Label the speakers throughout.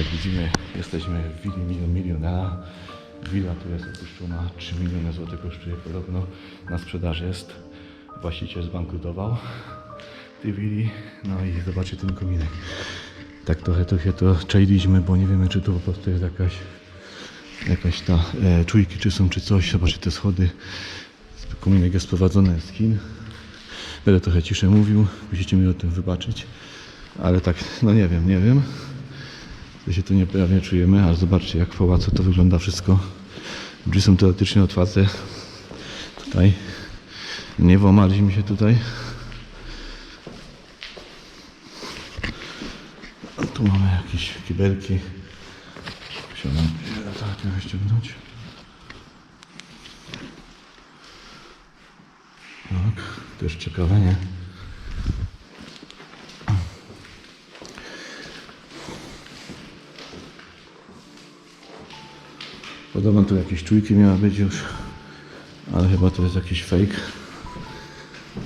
Speaker 1: Jak widzimy, jesteśmy w willi milion milionera. Willa tu jest opuszczona, 3 miliony złotych kosztuje podobno, na sprzedaży jest. Właściciel zbankrutował tej willi. No i zobaczcie ten kominek. Tak trochę, trochę to czailiśmy, bo nie wiemy, czy to po prostu jest jakaś, jakaś ta e, czujki, czy są, czy coś. Zobaczcie te schody. Kominek jest sprowadzony z Chin. Będę trochę ciszej mówił, musicie mi o tym wybaczyć. Ale tak, no nie wiem, nie wiem. My się tu niepewnie czujemy, ale zobaczcie jak w pałacu to wygląda wszystko. Drzwi są teoretycznie otwarte. Tutaj. Nie włamaliśmy się tutaj. Tu mamy jakieś kibelki. Musiałem tak ściągnąć. Tak, też ciekawe, nie? Podobno tu jakieś czujki miały być już, ale chyba to jest jakiś fake.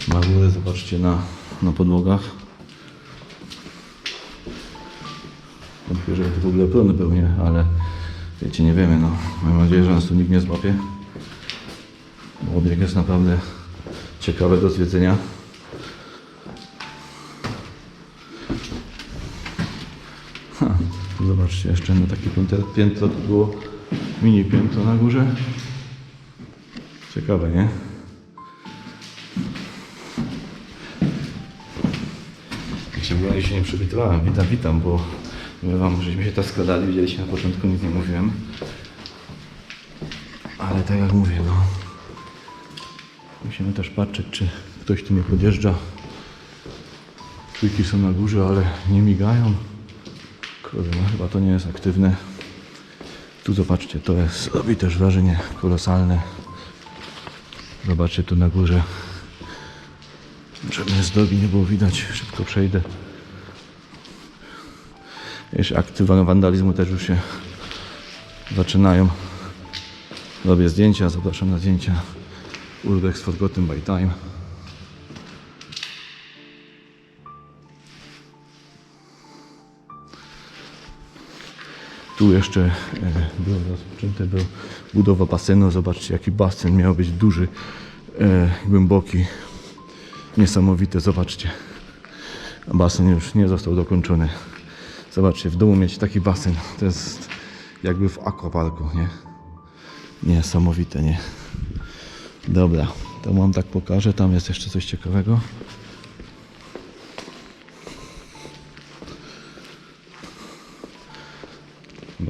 Speaker 1: Na górę zobaczcie na, na podłogach. Wątpię, że to w ogóle prąd był, nie? Ale wiecie, nie wiemy, no. Mam nadzieję, że nas tu nikt nie złapie. Bo obieg jest naprawdę ciekawy do zwiedzenia. Ha, zobaczcie, jeszcze na takie piętro, piętro było mini piętro na górze. Ciekawe, nie? Jak się nie przywitywałem. Witam, witam, bo mówię wam, żeśmy się tak składali, widzieliście na początku, nic nie mówiłem. Ale tak jak mówię, no. Musimy też patrzeć, czy ktoś tu nie podjeżdża. Trójki są na górze, ale nie migają. Kurde, no chyba to nie jest aktywne. Tu zobaczcie, to jest, robi też wrażenie kolosalne. Zobaczcie tu na górze. Żeby z drogi nie było widać, szybko przejdę. Jeszcze akty wa- wandalizmu też już się zaczynają. Robię zdjęcia, zapraszam na zdjęcia. Urbex Forgotten by Time. Tu jeszcze e, było rozpoczęte był budowa basenu. Zobaczcie jaki basen miał być duży, e, głęboki. Niesamowite, zobaczcie. Basen już nie został dokończony. Zobaczcie, w domu mieć taki basen to jest jakby w aquaparku, nie? Niesamowite, nie? Dobra, to wam tak pokażę. Tam jest jeszcze coś ciekawego.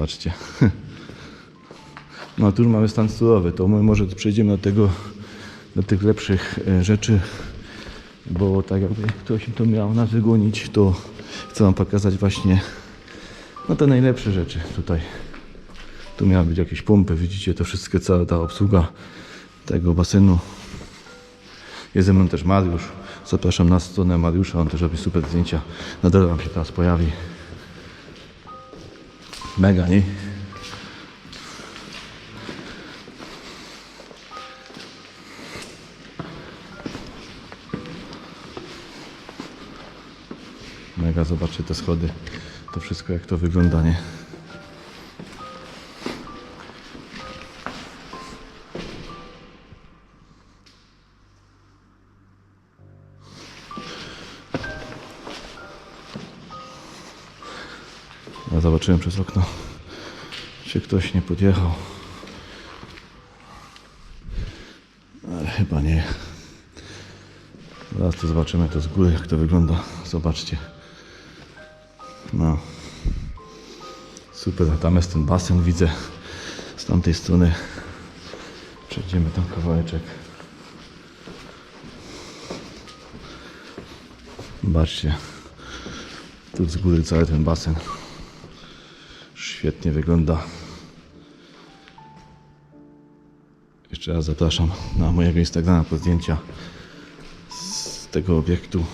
Speaker 1: Zobaczcie. No tu mamy stan surowy, to my może przejdziemy do tego, do tych lepszych e, rzeczy, bo tak jakby ktoś to miał nas wygonić, to chcę wam pokazać właśnie no te najlepsze rzeczy tutaj. Tu miały być jakieś pompy, widzicie to wszystko, cała ta obsługa tego basenu. Jest ze mną też Mariusz. Zapraszam na stronę Mariusza, on też robi super zdjęcia. Na dole wam się teraz pojawi. Mega, nie? Mega, zobaczcie te schody. To wszystko jak to wygląda, nie? Zobaczyłem przez okno, czy ktoś nie podjechał. Ale chyba nie. Zaraz to zobaczymy to z góry, jak to wygląda. Zobaczcie. No. Super, tam jest ten basen, widzę z tamtej strony. Przejdziemy tam kawałeczek. Zobaczcie. Tu z góry cały ten basen. Świetnie wygląda. Jeszcze raz zapraszam na mojego Instagrama po zdjęcia z tego obiektu.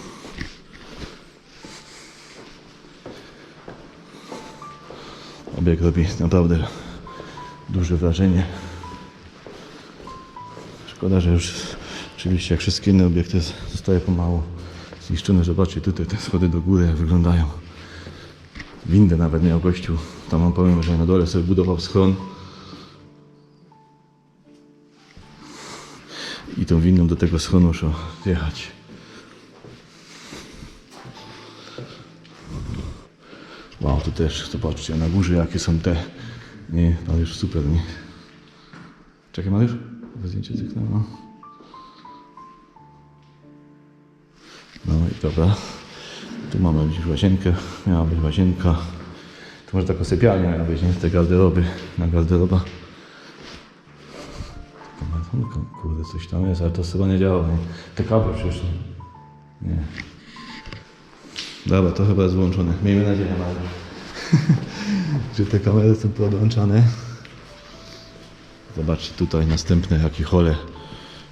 Speaker 1: Obiekt robi naprawdę duże wrażenie. Szkoda, że już oczywiście jak wszystkie inne obiekty zostaje pomału zniszczone. Zobaczcie tutaj te schody do góry wyglądają. windę nawet miał gościu. Tam wam powiem, że na dole sobie budował schron. I tą windą do tego schronu muszę wjechać. Wow, tu też, zobaczcie, na górze jakie są te... Nie, tam już super, nie? Czekaj, Mariusz? Zdjęcie cyknęło. No i dobra. Tu mamy gdzieś łazienkę. Miała być łazienka. Tu może taka sypialnia miała być, nie? Te garderoby. Na garderoba. Kurde, coś tam jest, ale to chyba nie działa, nie? Te kable przecież nie. nie. Dobra, to chyba jest włączone. Miejmy nadzieję, Mariusz. że te kamery są podłączane. Zobaczcie tutaj następne, jaki hole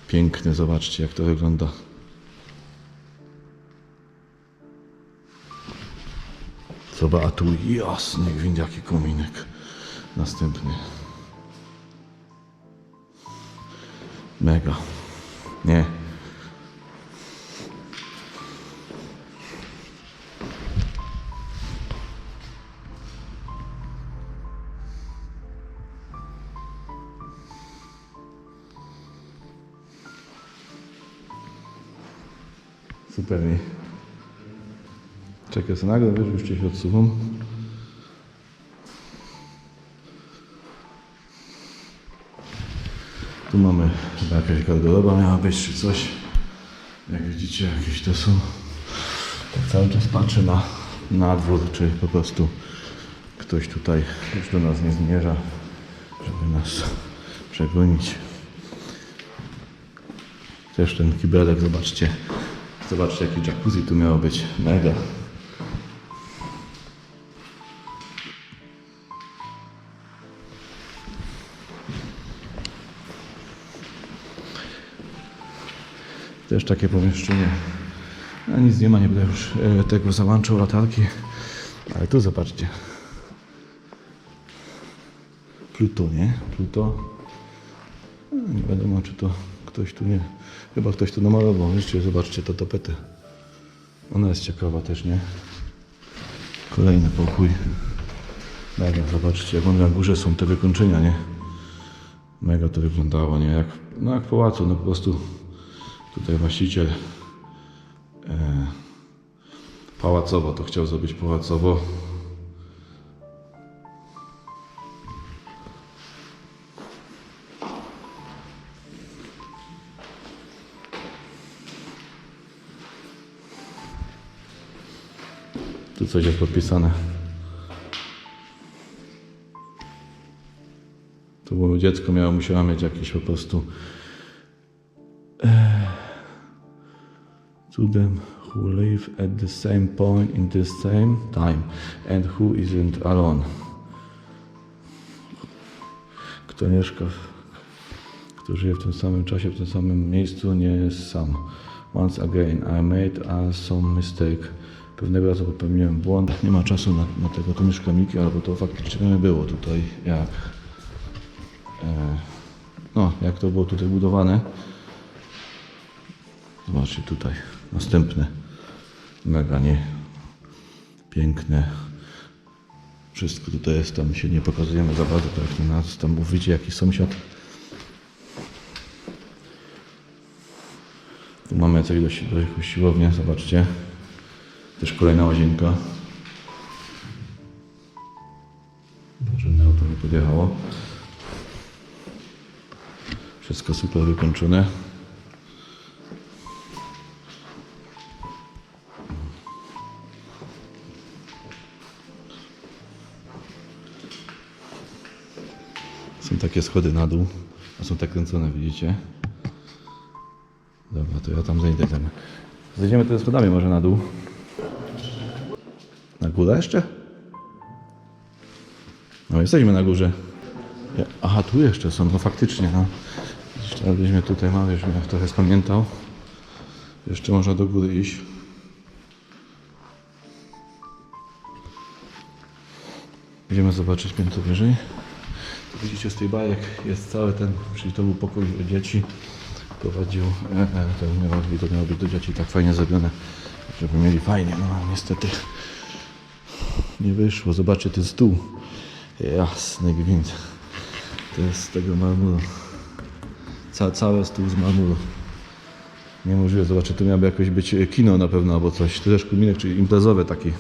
Speaker 1: piękny. Zobaczcie, jak to wygląda. Zobacz, a tu jasny gwint, jaki kominek. Następny. Mega. Nie. Co nagle, wiesz, już cię się odsuwam. Tu mamy chyba jakaś garderoba miała być czy coś. Jak widzicie, jakieś to są. Tak cały czas patrzę na, na dwór, czy po prostu ktoś tutaj już do nas nie zmierza, żeby nas przegonić. Też ten kibelek, zobaczcie. Zobaczcie, jaki jacuzzi tu miało być. Mega. Też takie pomieszczenie. A nic nie ma, nie będę już e, tego załączał latarki. Ale tu zobaczcie. Pluto, nie? Pluto. A, Nie wiadomo, czy to ktoś tu nie. Chyba ktoś tu namalował. Jeszcze zobaczcie to tapetę. Ona jest ciekawa też, nie? Kolejny pokój. Mega, zobaczcie, jak one na górze są te wykończenia, nie? Mega to wyglądało, nie? Jak, no jak w pałacu, no po prostu tutaj właściciel e, pałacowo to chciał zrobić pałacowo. Tu coś jest podpisane. To było dziecko miało, musiało mieć jakiś po prostu to them who live at the same point in the same time and who isn't alone. Kto mieszka, kto żyje w tym samym czasie, w tym samym miejscu, nie jest sam. Once again, I made a some mistake. Pewnego razu popełniłem błąd. Nie ma czasu na, na tego, tu mieszka Miki, albo to faktycznie było tutaj jak. E, no, jak to było tutaj budowane. Zobaczcie tutaj, następne. Mega, nie? Piękne. Wszystko tutaj jest, tam się nie pokazujemy za bardzo, tak jak na nas tam mówicie, jaki sąsiad. Tu mamy coś dość, dość siłownię, zobaczcie. Też kolejna łazienka. Żadne auto nie podjechało. Wszystko super wykończone. Takie schody na dół, są tak kręcone, widzicie? Dobra, to ja tam zejdę tam. Zejdziemy teraz schodami może na dół. Na górę jeszcze? No jesteśmy na górze. Aha, tu jeszcze są, no faktycznie, no. Jeszcze byśmy tutaj mamy, już jak trochę spamiętał. Jeszcze można do góry iść. Idziemy zobaczyć piętro wyżej. Widzicie z tej bajek jest cały ten, czyli to był pokój dzieci. Prowadził, e, e, to miało, to miało być do dzieci tak fajnie zrobione, żeby mieli fajnie, no niestety nie wyszło. Zobaczcie ten stół. Jasny gwint. To jest z tego marmuru. Ca, cały stół z marmuru. Niemożliwe. Zobaczcie, tu miałoby jakoś być kino na pewno albo coś. Tu też kominek, czyli imprezowy taki.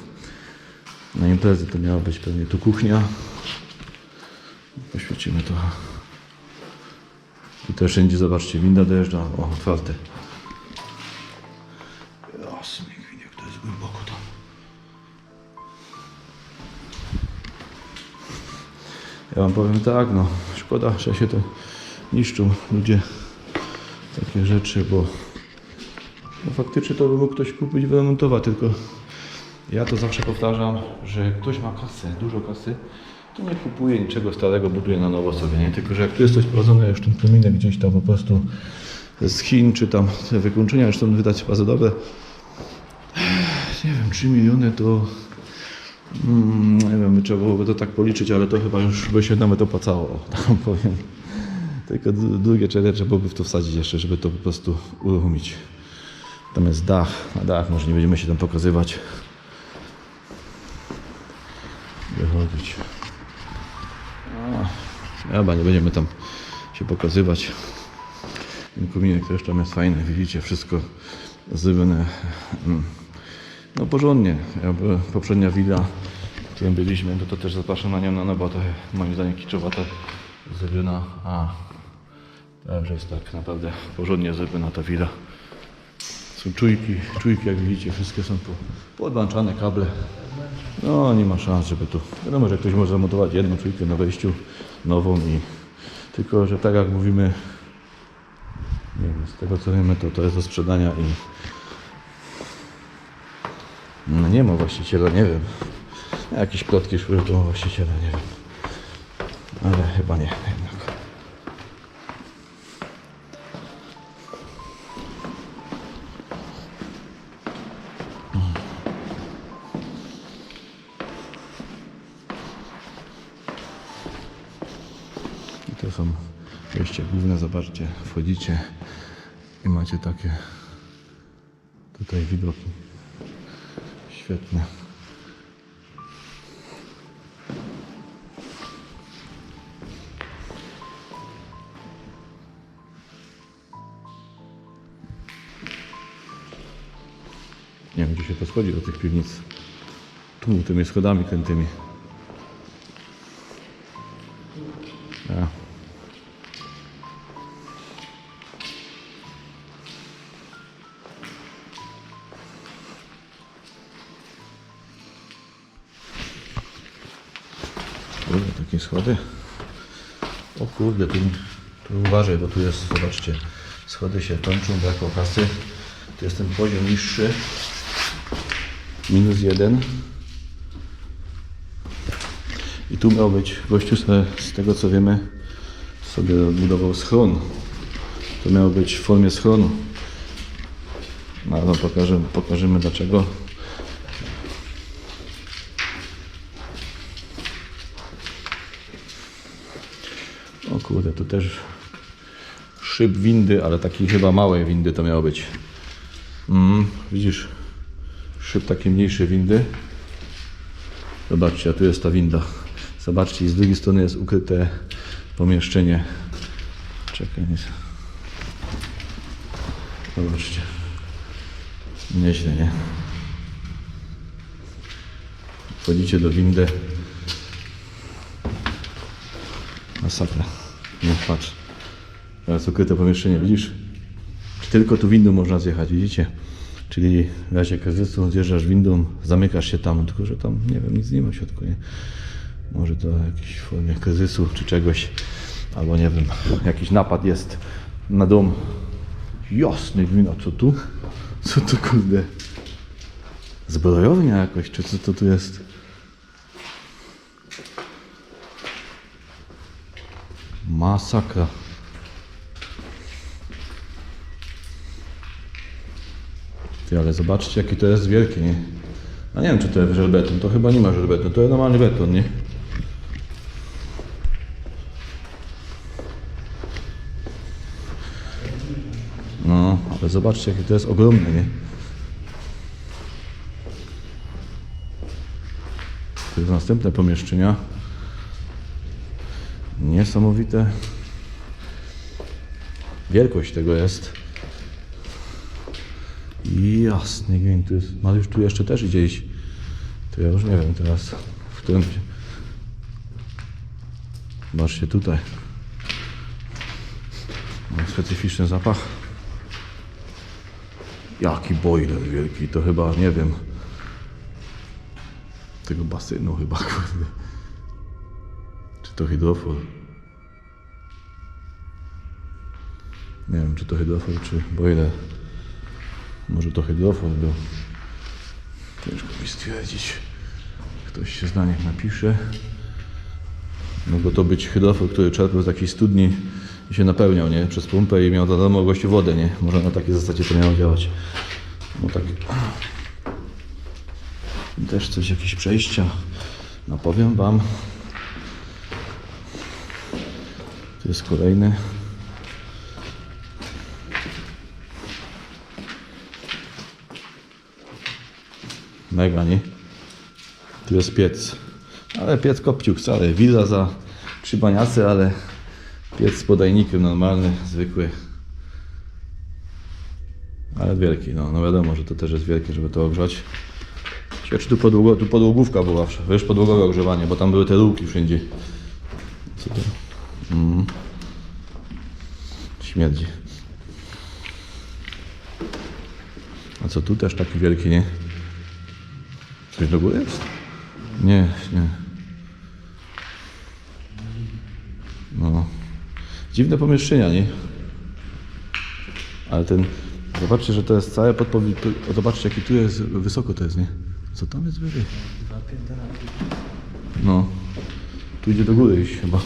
Speaker 1: Na imprezy to miała być pewnie tu kuchnia. Poświecimy to. I to wszędzie, zobaczcie, winda dojeżdża. O, otwarte. Jasny jak to jest głęboko tam. Ja wam powiem tak, no szkoda, że się to niszczą ludzie takie rzeczy, bo no, faktycznie to by mógł ktoś kupić, wyremontować, tylko ja to zawsze powtarzam, że ktoś ma kasę, dużo kasy, nie kupuje niczego starego, buduje na nowo sobie, nie? Tylko, że jak tu jest coś prowadzone już ten kominek gdzieś tam po prostu z Chin, czy tam te wykończenia już są wydać fazadowe, nie wiem, 3 miliony to Mm, nie wiem, trzeba byłoby to tak policzyć, ale to chyba już by się nawet opłacało, wam powiem. Tylko drugie cztery trzeba byłoby w to wsadzić jeszcze, żeby to po prostu uruchomić. Tam jest dach, na dach może nie będziemy się tam pokazywać. Wychodzić. Chyba nie będziemy tam się pokazywać. Ten kominek też tam jest fajny, widzicie, wszystko zrobione mm, no porządnie. Jakby poprzednia willa, w którym byliśmy, to, to też zapraszam na nią na nowo, to moim zdaniem kiczowata zrobiona, a także jest tak naprawdę porządnie zrobiona ta willa. Są czujki, czujki jak widzicie, wszystkie są po, podłączane kable. No nie ma szans, żeby tu. Wiadomo, że ktoś może zamontować jedną czujkę na wejściu, nową i tylko, że tak jak mówimy, nie wiem, z tego co wiemy, to to jest do sprzedania i no nie ma właściciela, nie wiem. Jakieś plotki szły do właściciela, nie wiem. Ale chyba nie, to są wejście główne, zobaczcie, wchodzicie i macie takie tutaj widoki. Świetne. Nie wiem, gdzie się to schodzi do tych piwnic. Tu, tymi schodami krętymi. Ja. Kurde, takie schody. O kurde, tu, tu uważaj, bo tu jest, zobaczcie, schody się kończą, brak kasy. Tu jest ten poziom niższy. Minus jeden. I tu miał być, gościu sobie, z tego co wiemy, sobie odbudował schron. To miało być w formie schronu. No, no pokażemy, pokażemy dlaczego. O kurde, tu też szyb windy, ale takiej chyba małej windy to miało być. Mm, widzisz, szyb takiej mniejszej windy. Zobaczcie, a tu jest ta winda. Zobaczcie, z drugiej strony jest ukryte pomieszczenie. Czekaj, nie. Zobaczcie. Nieźle, nie? Wchodzicie do windy. Masakra. Nie, patrz. Teraz ukryte pomieszczenie, widzisz? Tylko tu windą można zjechać, widzicie? Czyli w razie kryzysu zjeżdżasz windą, zamykasz się tam, tylko że tam, nie wiem, nic nie ma w środku, nie? Może to jakiś formie kryzysu czy czegoś, albo nie wiem, jakiś napad jest na dom. Jasny gwin, a co tu? Co tu kurde? Zbrojownia jakoś, czy co to tu jest? Masakra. Ty, ale zobaczcie, jaki to jest wielkie, nie? A nie wiem, czy to jest żelbeton. To chyba nie ma żelbeton. To jest normalny beton, nie? No, ale zobaczcie, jakie to jest ogromne, nie? Tu jest następne pomieszczenia. Niesamowite. Wielkość tego jest. Jasny gwint, tu jest. Mariusz tu jeszcze też idzie iść. To ja już nie wiem teraz, w którym. Zobaczcie tutaj. Ma specyficzny zapach. Jaki boiler wielki, to chyba, nie wiem, tego basenu chyba, kurde. Czy to hydrofor? Nie wiem, czy to hydrofor, czy boiler. Może to hydrofor był. Ciężko mi stwierdzić. Ktoś się zna, niech napisze. Mogło to być hydrofor, który czerpał z jakiejś studni i się napełniał, nie? Przez pompę i miał za darmo gościu wodę, nie? Może na takiej zasadzie to miało działać. No tak. Też coś, jakieś przejścia. No powiem wam. Tu jest kolejny. Mega, nie? Tu jest piec. Ale piec kopciuk wcale. Willa za trzy baniace, ale piec z podajnikiem normalny, zwykły. Ale wielki, no, no wiadomo, że to też jest wielkie, żeby to ogrzać. Ciekawe, czy tu, podłogo, tu podłogówka była, wiesz, podłogowe ogrzewanie, bo tam były te luki wszędzie. Co to? Mm. Śmierdzi. A co tu też taki wielki, nie? Coś do góry jest? Nie, nie. No. Dziwne pomieszczenia, nie? Ale ten... Zobaczcie, że to jest całe podpowiedź... Zobaczcie, jaki tu jest... Wysoko to jest, nie? Co tam jest wyżej? No. Tu idzie do góry iść chyba.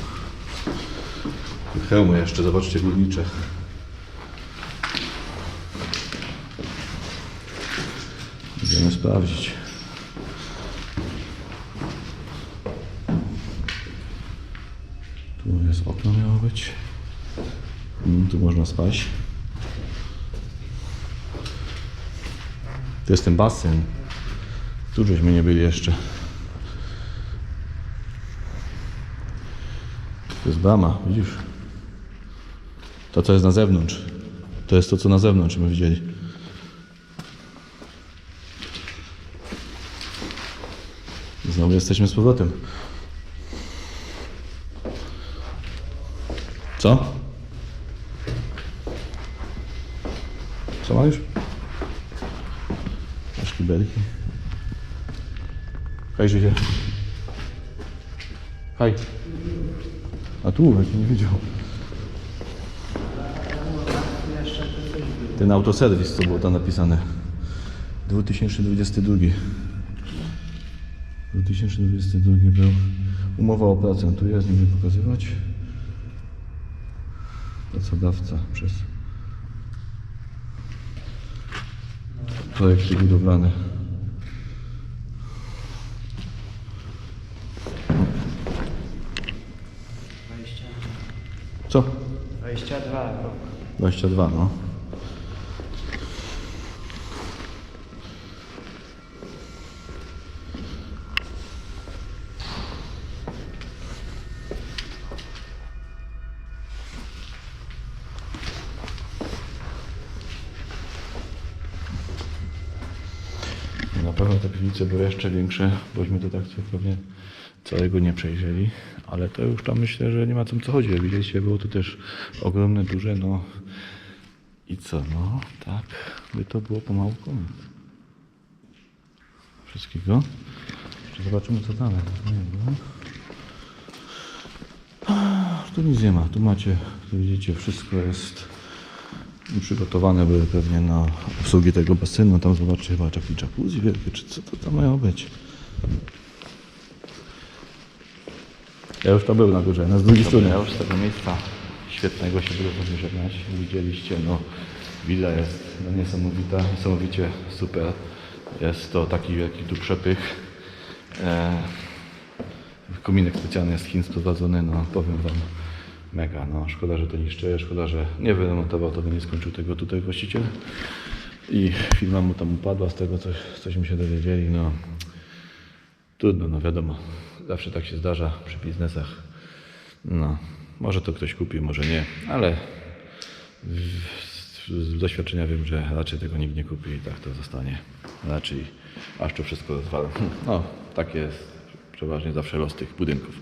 Speaker 1: Hełmy jeszcze, zobaczcie, górnicze. Idziemy sprawdzić. Tu jest okno miało być. Mm, Tu można spać. To jest ten basen. Tu żeśmy nie byli jeszcze. To jest brama, widzisz? To, co jest na zewnątrz. To jest to, co na zewnątrz my widzieli. Znowu jesteśmy z powrotem. Co? Co ma? Masz kibelki? Hej, życie. Hej. A tu, jak nie widział. Ten autoserwis, co było tam napisane. 2022. 2022 był. Umowa o pracę. Tu jest, nie pokazywać. Pracodawca przez projekty budowlane. Co?
Speaker 2: 22 rok.
Speaker 1: 22, no. Na piwnice były jeszcze większe, bośmy to tak pewnie całego nie przejrzeli, ale to już tam myślę, że nie ma co co chodzi. Jak Widzieliście, było tu też ogromne, duże, no i co, no tak, by to było pomału koniec. Wszystkiego. Jeszcze zobaczymy co dalej. Nie Tu nic nie ma, tu macie, tu widzicie, wszystko jest przygotowane były pewnie na obsługi tego basenu. Tam zobaczcie chyba taki jacuzzi wielkie, czy co to tam miało być. Ja już to był na górze, na z drugiej strony. Ja już z tego miejsca świetnego się było żegnać. Widzieliście, no willa jest no, niesamowita, niesamowicie super. Jest to taki wielki tu przepych. E, kominek specjalny jest z Chin sprowadzony, no powiem wam mega, no szkoda, że to niszczy, szkoda, że nie wyremontował, to by nie skończył tego tutaj właściciel. I firma mu tam upadła z tego, coś, coś mi się dowiedzieli, no Trudno, no wiadomo. Zawsze tak się zdarza przy biznesach. No, może to ktoś kupi, może nie, ale z, doświadczenia wiem, że raczej tego nikt nie kupi i tak to zostanie. Raczej aż to wszystko rozwala. No, tak jest przeważnie zawsze los tych budynków.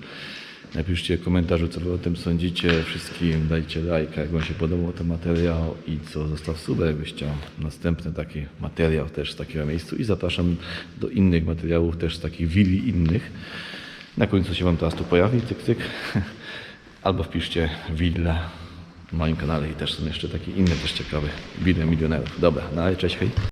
Speaker 1: Napiszcie w komentarzu, co wy o tym sądzicie. Wszystkim dajcie lajka, jak wam się podobał ten materiał i co zostaw suba, jakbyś chciał następny taki materiał też z takiego miejscu i zapraszam do innych materiałów też z takich willi innych. Na końcu się wam teraz tu pojawi, cyk, cyk. Albo wpiszcie wille w moim kanale i też są jeszcze takie inne też ciekawe wille milionerów. Dobra, no ale cześć, hej.